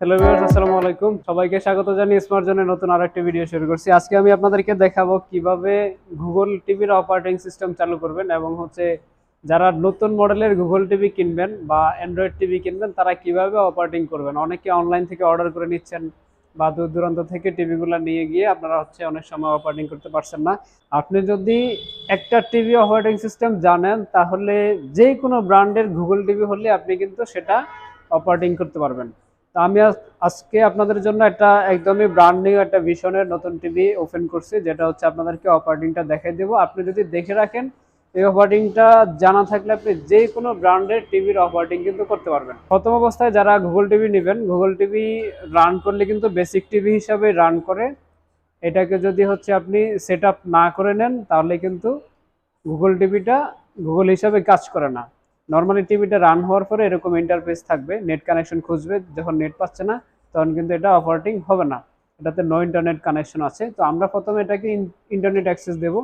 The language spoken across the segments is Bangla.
হ্যালো ভিউয়ার্স আসসালামু আলাইকুম। সবাইকে স্বাগত জানিয়ে স্মার্ট জোনের নতুন আরও একটি ভিডিও শুরু করছি। আজকে আমি আপনাদেরকে দেখাবো কীভাবে গুগল টিভির অপারেটিং সিস্টেম চালু করবেন এবং হচ্ছে যারা নতুন মডেলের গুগল টিভি কিনবেন বা অ্যান্ড্রয়েড টিভি কিনবেন, তারা কীভাবে অপারেটিং করবেন? অনেকে অনলাইন থেকে অর্ডার করে নিচ্ছেন বা দূর দূরান্ত থেকে টিভিগুলো নিয়ে গিয়ে আপনারা হচ্ছে অনেক সময় অপারেটিং করতে পারছেন না। আপনি যদি একটা টিভি অপারেটিং সিস্টেম জানেন, তাহলে যে কোনো ব্র্যান্ডের গুগল টিভি হলে আপনি কিন্তু সেটা অপারেটিং করতে পারবেন। তা আমি আজ- আজকে আপনাদের জন্য একটা একদমই ব্র্যান্ড নিউ একটা ভিশনের নতুন টিভি ওপেন করছি, যেটা হচ্ছে আপনাদেরকে অপারেটিংটা দেখাই দেবো। আপনি যদি দেখে রাখেন, এই অপারেটিংটা জানা থাকলে আপনি যে কোনো ব্র্যান্ডের টিভির অপারেটিং কিন্তু করতে পারবেন। প্রথম অবস্থায় যারা গুগল টিভি নেবেন গুগল টিভি রান করলে কিন্তু বেসিক টিভি হিসাবে রান করে। এটাকে যদি হচ্ছে আপনি সেট না করে নেন, তাহলে কিন্তু গুগল টিভিটা গুগল হিসাবে কাজ করে না। নর্মালি টিভিটা রান হওয়ার পরে এরকম ইন্টারফেস থাকবে নেট কানেকশন খুঁজবে, যখন নেট পাচ্ছে না, তখন কিন্তু এটা অপারেটিং হবে না। এটাতে নো ইন্টারনেট কানেকশন আছে। তো আমরা প্রথমে এটাকে ইন্টারনেট অ্যাক্সেস দেব।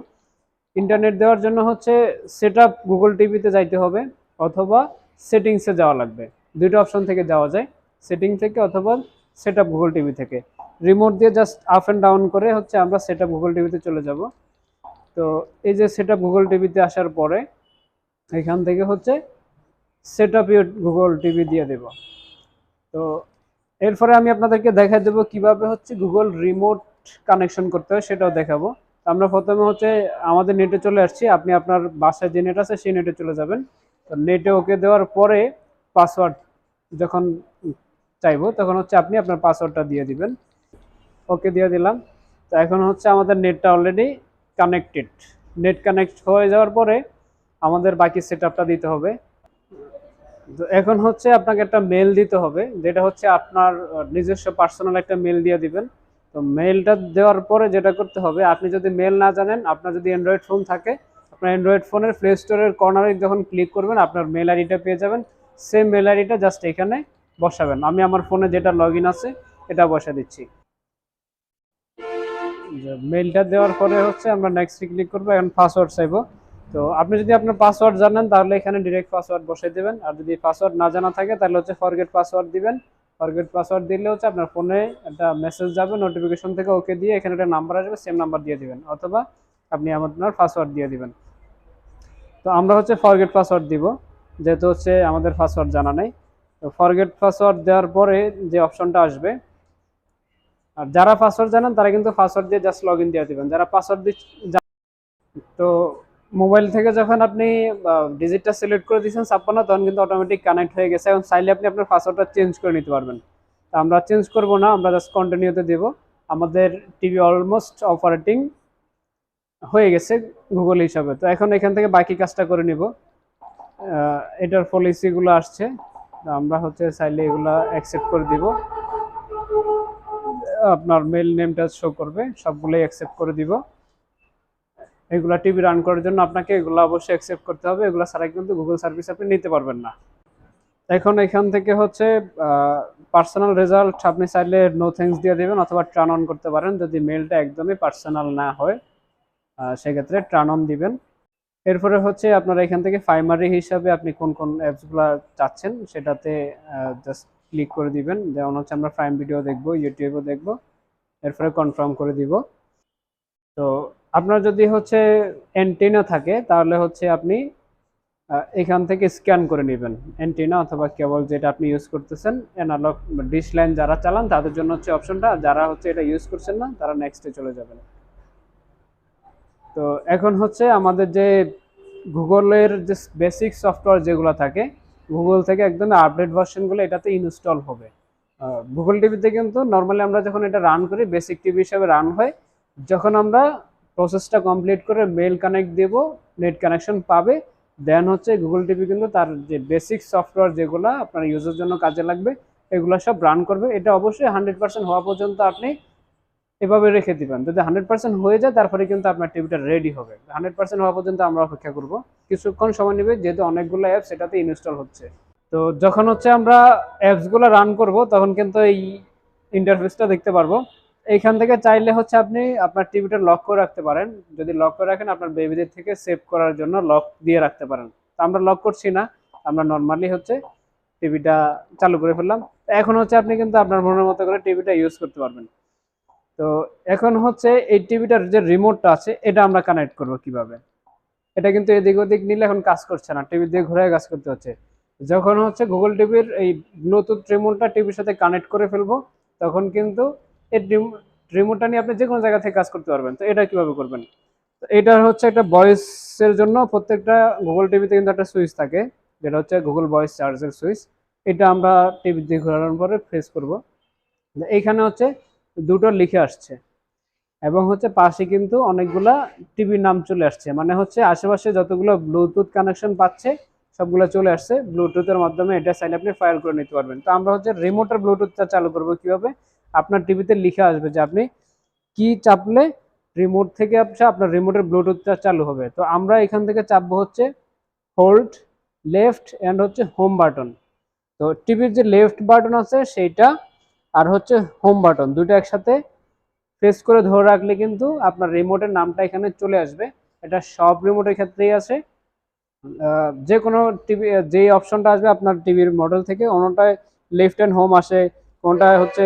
ইন্টারনেট দেওয়ার জন্য হচ্ছে সেট গুগল টিভিতে যাইতে হবে, অথবা সেটিংসে যাওয়া লাগবে। দুটো অপশন থেকে যাওয়া যায় সেটিং থেকে অথবা সেট গুগল টিভি থেকে। রিমোট দিয়ে জাস্ট আপ অ্যান্ড ডাউন করে হচ্ছে আমরা সেট গুগল টিভিতে চলে যাব। তো এই যে সেট গুগল টিভিতে আসার পরে, এখান থেকে হচ্ছে সেট আপ গুগল টিভি দিয়ে দেব। তো এরপরে আমি আপনাদেরকে দেখা দেবো কীভাবে হচ্ছে গুগল রিমোট কানেকশন করতে হয়, সেটাও দেখাবো। আমরা প্রথমে হচ্ছে আমাদের নেটে চলে আসছি। আপনি আপনার বাসায় যে নেট আছে, সেই নেটে চলে যাবেন। তো নেটে ওকে দেওয়ার পরে পাসওয়ার্ড যখন চাইব, তখন হচ্ছে আপনি আপনার পাসওয়ার্ডটা দিয়ে দিবেন। ওকে দিয়ে দিলাম। তো এখন হচ্ছে আমাদের নেটটা অলরেডি কানেক্টেড নেট কানেক্ট হয়ে যাওয়ার পরে আমাদের বাকি সেট দিতে হবে। এখন হচ্ছে আপনাকে একটা মেল দিতে হবে, যেটা হচ্ছে আপনার নিজস্ব পার্সোনাল একটা মেল দিয়ে দিবেন। তো মেলটা দেওয়ার পরে যেটা করতে হবে, আপনি যদি মেল না জানেন, আপনার যদি অ্যান্ড্রয়েড ফোন থাকে, আপনার অ্যান্ড্রয়েড ফোনের প্লে স্টোরের কর্নারে যখন ক্লিক করবেন, আপনার মেল আইডিটা পেয়ে যাবেন। সেম মেল আইডিটা জাস্ট এখানে বসাবেন। আমি আমার ফোনে যেটা লগ আছে, এটা বসা দিচ্ছি। মেলটা দেওয়ার পরে হচ্ছে আমরা নেক্সট ক্লিক করব, এখন পাসওয়ার্ড চাইব। তো আপনি যদি আপনার পাসওয়ার্ড জানেন, তাহলে এখানে ডিরেক্ট পাসওয়ার্ড বসাই দেবেন। আর যদি পাসওয়ার্ড না জানা থাকে, তাহলে হচ্ছে ফরগেট পাসওয়ার্ড দিবেন। ফরগেট পাসওয়ার্ড দিলে হচ্ছে আপনার ফোনে একটা মেসেজ যাবে নোটিফিকেশন থেকে ওকে দিয়ে এখানে একটা নাম্বার আসবে সেম নাম্বার দিয়ে দিবেন। অথবা আপনি আপনার পাসওয়ার্ড দিয়ে দিবেন। তো আমরা হচ্ছে ফরগেট পাসওয়ার্ড দিব, যেহেতু হচ্ছে আমাদের পাসওয়ার্ড জানা নেই। তো ফরগেট পাসওয়ার্ড দেওয়ার পরে যে অপশনটা আসবে, আর যারা পাসওয়ার্ড জানেন, তারা কিন্তু পাসওয়ার্ড দিয়ে জাস্ট লগ ইন দিয়ে দিবেন। যারা পাসওয়ার্ড দিচ্ছে তো মোবাইল থেকে যখন আপনি ডিজিটটা সিলেক্ট করে দিয়েছেন ছাপ্পান্ন, তখন কিন্তু অটোমেটিক কানেক্ট হয়ে গেছে এবং চাইলে আপনি আপনার পাসওয়ার্ডটা চেঞ্জ করে নিতে পারবেন। তো আমরা চেঞ্জ করব না, আমরা জাস্ট কন্টিনিউতে দেব। আমাদের টিভি অলমোস্ট অপারেটিং হয়ে গেছে গুগল হিসাবে। তো এখন এখান থেকে বাকি কাজটা করে নিব। এটার পলিসিগুলো আসছে। আমরা হচ্ছে চাইলে এগুলো অ্যাকসেপ্ট করে দিব। আপনার মেল নেমটা শো করবে, সবগুলোই অ্যাকসেপ্ট করে দিব। এগুলা টিভি রান করার জন্য আপনাকে এগুলো অবশ্যই অ্যাকসেপ্ট করতে হবে। এগুলো ছাড়া কিন্তু গুগল সার্ভিস আপনি নিতে পারবেন না। এখন এখান থেকে হচ্ছে পার্সোনাল রেজাল্ট আপনি চাইলে নো থ্যাঙ্কস দিয়ে দেবেন অথবা টার্ন অন করতে পারেন। যদি মেলটা একদমই পার্সোনাল না হয় সেক্ষেত্রে টার্ন অন দিবেন। এরপরে হচ্ছে আপনারা এখান থেকে প্রাইমারি হিসাবে আপনি কোন কোন অ্যাপসগুলো চাচ্ছেন সেটাতে জাস্ট ক্লিক করে দিবেন। যেমন হচ্ছে আমরা প্রাইম ভিডিও দেখব ইউটিউবও দেখব। এরপরে কনফার্ম করে দিব। তো আপনার যদি হচ্ছে অ্যান্টেনা থাকে, তাহলে হচ্ছে আপনি এখান থেকে স্ক্যান করে নেবেন অ্যান্টেনা অথবা কেবল যেটা আপনি ইউজ করতেছেন অ্যানালগ ডিশ লাইন যারা চালান, তাদের জন্য হচ্ছে অপশনটা যারা হচ্ছে এটা ইউজ করছেন না, তারা নেক্সটে চলে যাবেন। তো এখন হচ্ছে আমাদের যে গুগলের যে বেসিক সফটওয়্যার যেগুলো থাকে, গুগল থেকে একদম আপডেট ভার্সনগুলো এটাতে ইনস্টল হবে। গুগল টিভিতে কিন্তু নর্মালি আমরা যখন এটা রান করি বেসিক টিভি হিসাবে রান হয়, যখন আমরা প্রসেসটা কমপ্লিট করে মেল কানেক্ট দেব নেট কানেকশন পাবে। দেন হচ্ছে গুগল টিভি কিন্তু তার যে বেসিক সফটওয়্যার যেগুলো আপনার ইউজের জন্য কাজে লাগবে, এগুলো সব রান করবে। এটা অবশ্যই হান্ড্রেড পার্সেন্ট হওয়া পর্যন্ত আপনি এভাবে রেখে দিবেন। যদি হান্ড্রেড পার্সেন্ট হয়ে যায়, তারপরে কিন্তু আপনার টিভিটা রেডি হবে। হান্ড্রেড পার্সেন্ট হওয়া পর্যন্ত আমরা অপেক্ষা করব। কিছুক্ষণ সময় নেবে, যেহেতু অনেকগুলো অ্যাপস এটাতে ইনস্টল হচ্ছে। তো যখন হচ্ছে আমরা অ্যাপসগুলো রান করব, তখন কিন্তু এই ইন্টারফেসটা দেখতে পারব। এইখান থেকে চাইলে হচ্ছে আপনি আপনার টিভিটা লক করে রাখতে পারেন। যদি লক করে রাখেন, আপনার বেবিদের থেকে সেভ করার জন্য লক দিয়ে রাখতে পারেন। তো আমরা লক করছি না। আমরা নর্মালি হচ্ছে টিভিটা চালু করে ফেললাম। এখন হচ্ছে আপনি কিন্তু আপনার মনের মতো করে টিভিটা ইউজ করতে পারবেন। তো এখন হচ্ছে এই টিভিটার যে রিমোটটা আছে, এটা আমরা কানেক্ট করব কীভাবে? এটা কিন্তু এদিক ওদিক নিলে এখন কাজ করছে না। টিভি দিয়ে ঘুরে কাজ করতে হচ্ছে। যখন হচ্ছে গুগল টিভির এই ব্লুটুথ রিমোটটা টিভির সাথে কানেক্ট করে ফেলব, তখন কিন্তু এই রিমোটটা নিয়ে আপনি যে কোনো জায়গা থেকে কাজ করতে পারবেন। তো এটা কীভাবে করবেন? তো এটা হচ্ছে একটা ভয়েসের জন্য প্রত্যেকটা গুগল টিভিতে কিন্তু একটা সুইচ থাকে, যেটা হচ্ছে গুগল ভয়েস চার্জের সুইচ এটা আমরা টিভি দিয়ে ঘোরানোর পরে ফেস করব। এইখানে হচ্ছে দুটো লিখে আসছে। এবং হচ্ছে পাশে কিন্তু অনেকগুলা টিভির নাম চলে আসছে। মানে হচ্ছে আশেপাশে যতগুলো ব্লুটুথ কানেকশন পাচ্ছে, সবগুলো চলে আসছে। ব্লুটুথের মাধ্যমে এটা চাইলে আপনি ফায়ার করে নিতে পারবেন। তো আমরা হচ্ছে রিমোটের ব্লুটুথটা চালু করব কীভাবে? আপনার টিভিতে লিখে আসবে যে আপনি কি চাপলে রিমোট থেকে আপনি আপনার রিমোটের ব্লুটুথটা চালু হবে। তো আমরা এখান থেকে চাপবো হচ্ছে হোল্ড লেফট অ্যান্ড হচ্ছে হোম বাটন তো টিভির যে লেফট বাটন আছে সেইটা আর হচ্ছে হোম বাটন দুটো একসাথে প্রেস করে ধরে রাখলে কিন্তু আপনার রিমোটের নামটা এখানে চলে আসবে। এটা সব রিমোটের ক্ষেত্রেই আছে। যে কোনো টিভি যেই অপশনটা আসবে আপনার টিভির মডেল থেকে অন্যটায় লেফট অ্যান্ড হোম আসে, কোনটায় হচ্ছে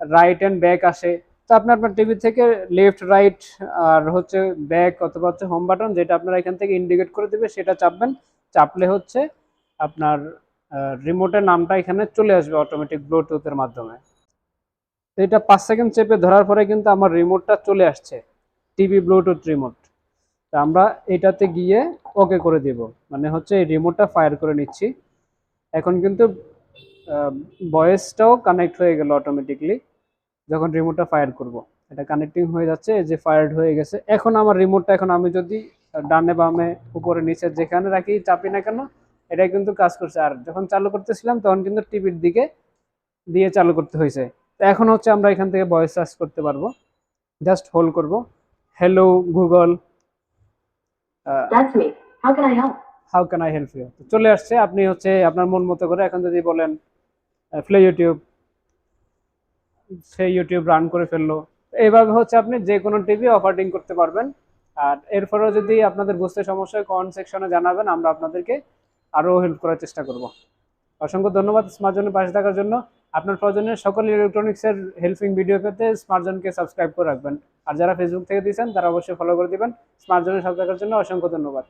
রাইট অ্যান্ড ব্যাক আসে। তো আপনি আপনার টিভি থেকে লেফট রাইট আর হচ্ছে ব্যাক অথবা হচ্ছে হোম বাটন যেটা আপনারা এখান থেকে ইন্ডিকেট করে দেবে, সেটা চাপবেন। চাপলে হচ্ছে আপনার রিমোটের নামটা এখানে চলে আসবে অটোমেটিক ব্লুটুথের মাধ্যমে। তো এটা পাঁচ সেকেন্ড চেপে ধরার পরে কিন্তু আমার রিমোটটা চলে আসছে টিভি ব্লুটুথ রিমোট তো আমরা এটাতে গিয়ে ওকে করে দেব। মানে হচ্ছে এই রিমোটটা ফায়ার করে নিচ্ছি। এখন কিন্তু ভয়েসটাও কানেক্ট হয়ে গেল অটোমেটিকলি যখন রিমোটটা ফায়ার করব। এটা কানেক্টিং হয়ে যাচ্ছে যে ফায়ার্ড হয়ে গেছে। এখন আমার রিমোটটা এখন আমি যদি ডানে বামে উপরে নিচে যেখানে রাখি চাপি না কেন এটা কিন্তু কাজ করছে। আর যখন চালু করতেছিলাম তখন কিন্তু টিভির দিকে দিয়ে চালু করতে হয়েছে। তো এখন হচ্ছে আমরা এখান থেকে ভয়েস সার্চ করতে পারব। জাস্ট হোল করব। Hello Google? How can I help you চলে আসছে। আপনি হচ্ছে আপনার মন মতো করে এখন যদি বলেন ফ্লে ইউটিউব সেই ইউটিউব রান করে ফেলল। এইভাবে হচ্ছে আপনি যে কোনো টিভি অপারেটিং করতে পারবেন। আর এরপরেও যদি আপনাদের বুঝতে সমস্যা হয় কমেন্ট সেকশনে জানাবেন, আমরা আপনাদেরকে আরও হেল্প করার চেষ্টা করব। অসংখ্য ধন্যবাদ স্মার্টজনের পাশে থাকার জন্য। আপনার প্রয়োজনীয় সকল ইলেকট্রনিক্সের হেল্পিং ভিডিও পেতে স্মার্টজনকে সাবস্ক্রাইব করে রাখবেন। আর যারা ফেসবুক থেকে দিয়েছেন, তারা অবশ্যই ফলো করে দিবেন। স্মার্টজনের সাথে থাকার জন্য অসংখ্য ধন্যবাদ।